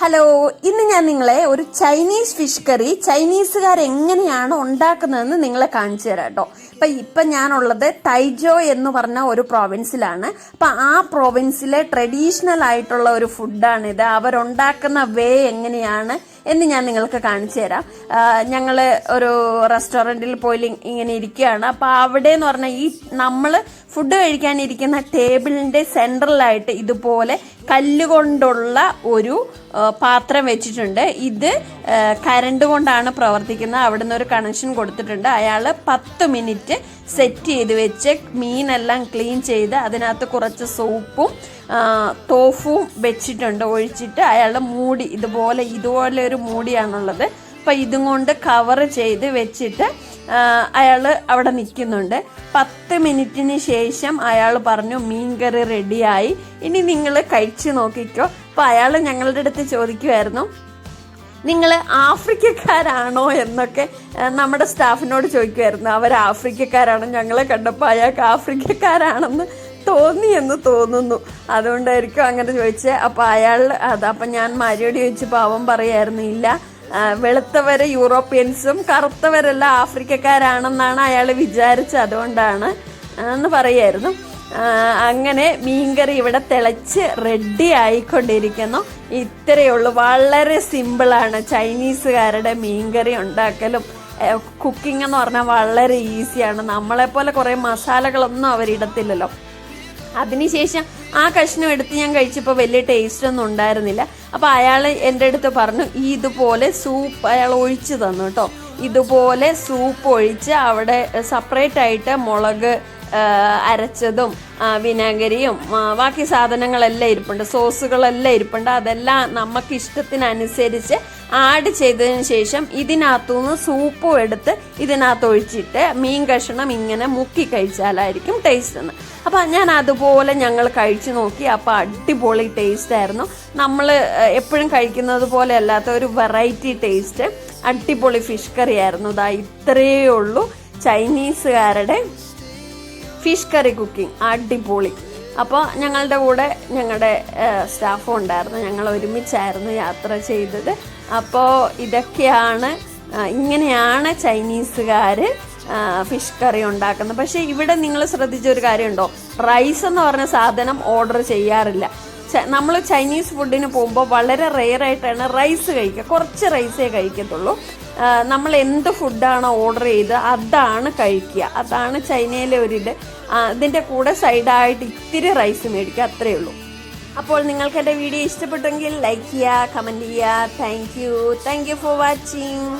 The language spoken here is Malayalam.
ഹലോ ഇന്ന് ഞാൻ നിങ്ങളെ ഒരു ചൈനീസ് ഫിഷ് കറി ചൈനീസുകാർ എങ്ങനെയാണ് ഉണ്ടാക്കുന്നതെന്ന് നിങ്ങളെ കാണിച്ചു തരാം കേട്ടോ. അപ്പൊ ഇപ്പൊ ഞാനുള്ളത് തൈജോ എന്ന് പറഞ്ഞ ഒരു പ്രോവിൻസിലാണ് അപ്പൊ ആ പ്രോവിൻസിലെ ട്രഡീഷണൽ ആയിട്ടുള്ള ഒരു ഫുഡാണിത് അവരുണ്ടാക്കുന്ന വേ എങ്ങനെയാണ് എന്ന് ഞാൻ നിങ്ങൾക്ക് കാണിച്ചു തരാം. ഞങ്ങൾ ഒരു റെസ്റ്റോറന്റിൽ പോയി ഇങ്ങനെ ഇരിക്കുകയാണ്. അപ്പൊ അവിടെ എന്ന് പറഞ്ഞാൽ ഈ നമ്മൾ ഫുഡ് കഴിക്കാനിരിക്കുന്ന ടേബിളിന്റെ സെൻട്രലായിട്ട് ഇതുപോലെ കല്ലുകൊണ്ടുള്ള ഒരു പാത്രം വെച്ചിട്ടുണ്ട്. ഇത് കരണ്ട് കൊണ്ടാണ് പ്രവർത്തിക്കുന്നത്. അവിടെ നിന്ന് ഒരു കണക്ഷൻ കൊടുത്തിട്ടുണ്ട്. അയാൾ പത്ത് മിനിറ്റ് സെറ്റ് ചെയ്ത് വെച്ച് മീനെല്ലാം ക്ലീൻ ചെയ്ത് അതിനകത്ത് കുറച്ച് സോപ്പും തോഫും വെച്ചിട്ടുണ്ട്. ഒഴിച്ചിട്ട് അയാൾ മൂടി ഇതുപോലെ ഇതുപോലെ ഒരു മൂടിയാണുള്ളത്. അപ്പം ഇതും കൊണ്ട് കവർ ചെയ്ത് വെച്ചിട്ട് അയാൾ അവിടെ നിൽക്കുന്നുണ്ട്. പത്ത് മിനിറ്റിന് ശേഷം അയാൾ പറഞ്ഞു മീൻകറി റെഡിയായി. ഇനി നിങ്ങൾ കഴിച്ചു നോക്കിക്കോ. അപ്പം അയാൾ ഞങ്ങളുടെ അടുത്ത് ചോദിക്കുമായിരുന്നു നിങ്ങൾ ആഫ്രിക്കക്കാരാണോ? എന്നൊക്കെ നമ്മുടെ സ്റ്റാഫിനോട് ചോദിക്കുമായിരുന്നു അവർ ആഫ്രിക്കക്കാരാണോ. ഞങ്ങളെ കണ്ടപ്പോൾ അയാൾക്ക് ആഫ്രിക്കക്കാരാണെന്ന് തോന്നി എന്ന് തോന്നുന്നു. അതുകൊണ്ടായിരിക്കും അങ്ങനെ ചോദിച്ചത്. അപ്പോൾ അയാൾ അത് അപ്പം ഞാൻ മരിയോട് ചോദിച്ചപ്പോൾ അവൻ പറയായിരുന്നു ഇല്ല. ആ, വെളുത്തവര് യൂറോപ്യൻസും കറുത്തവരെല്ലാം ആഫ്രിക്കക്കാരാണെന്നാണ് അയാൾ വിചാരിച്ചത് അതുകൊണ്ടാണ് എന്ന് പറയായിരുന്നു. അങ്ങനെ മീൻകറി ഇവിടെ തിളച്ച് റെഡി ആയിക്കൊണ്ടിരിക്കുന്നു. ഇത്രയേ ഉള്ളൂ. വളരെ സിമ്പിളാണ് ചൈനീസുകാരുടെ മീൻകറി ഉണ്ടാക്കലും. കുക്കിംഗ് എന്ന് പറഞ്ഞാൽ വളരെ ഈസിയാണ് നമ്മളെപ്പോലെ കുറേ മസാലകളൊന്നും അവരിടത്തില്ലല്ലോ. അതിനുശേഷം ആ കഷ്ണം എടുത്ത് ഞാൻ കഴിച്ചപ്പോൾ വലിയ ടേസ്റ്റ് ഒന്നും ഉണ്ടായിരുന്നില്ല. അപ്പോൾ അയാൾ എന്റെ അടുത്ത് പറഞ്ഞു ഈ ഇതുപോലെ സൂപ്പ് അയാൾ ഒഴിച്ച് തന്നു കേട്ടോ ഇതുപോലെ സൂപ്പ് ഒഴിച്ച് അവിടെ സെപ്പറേറ്റ് ആയിട്ട് മുളക് അരച്ചതും വിനാഗിരിയും ബാക്കി സാധനങ്ങളെല്ലാം ഇരിപ്പുണ്ട്. സോസുകളെല്ലാം ഇരിപ്പുണ്ട്. അതെല്ലാം നമുക്ക് ഇഷ്ടത്തിനനുസരിച്ച് ആഡ് ചെയ്തതിന് ശേഷം ഇതിനകത്തുനിന്ന് സൂപ്പും എടുത്ത് ഇതിനകത്ത് ഒഴിച്ചിട്ട് മീൻ കഷണം ഇങ്ങനെ മുക്കി കഴിച്ചാലായിരിക്കും ടേസ്റ്റ് എന്ന്. അപ്പം ഞാൻ അതുപോലെ ഞങ്ങൾ കഴിച്ചു നോക്കി. അപ്പോൾ അടിപൊളി ടേസ്റ്റ് ആയിരുന്നു. നമ്മൾ എപ്പോഴും കഴിക്കുന്നത് പോലെ അല്ലാത്ത ഒരു വെറൈറ്റി ടേസ്റ്റ് അടിപൊളി ഫിഷ് കറി ആയിരുന്നു. ഇതാ ഇത്രയേ ഉള്ളൂ. ചൈനീസുകാരുടെ ഫിഷ് കറി കുക്കിംഗ് അടിപൊളി. അപ്പോൾ ഞങ്ങളുടെ കൂടെ ഞങ്ങളുടെ സ്റ്റാഫും ഉണ്ടായിരുന്നു. ഞങ്ങൾ ഒരുമിച്ചായിരുന്നു യാത്ര ചെയ്തത്. അപ്പോൾ ഇതൊക്കെയാണ് ഇങ്ങനെയാണ് ചൈനീസുകാർ ഫിഷ് കറി ഉണ്ടാക്കുന്നത്. പക്ഷേ ഇവിടെ നിങ്ങൾ ശ്രദ്ധിച്ച ഒരു കാര്യമുണ്ടോ? റൈസ് എന്ന് പറഞ്ഞ സാധനം ഓർഡർ ചെയ്യാറില്ല. നമ്മൾ ചൈനീസ് ഫുഡിന് പോകുമ്പോൾ വളരെ റെയർ ആയിട്ടാണ് റൈസ് കഴിക്കുക കുറച്ച് റൈസേ കഴിക്കത്തുള്ളൂ. നമ്മൾ എന്ത് ഫുഡാണ് ഓർഡർ ചെയ്ത് അതാണ് കഴിക്കുക അതാണ് ചൈനയിലെ ഒരിത് ഇത്. ഇതിന്റെ കൂടെ സൈഡായിട്ട് ഇത്തിരി റൈസ് മേടിക്കുക അത്രയേ ഉള്ളൂ. അപ്പോൾ നിങ്ങൾക്ക് എന്റെ വീഡിയോ ഇഷ്ടപ്പെട്ടെങ്കിൽ ലൈക്ക് ചെയ്യുക കമന്റ് ചെയ്യുക. Thank you thank you for watching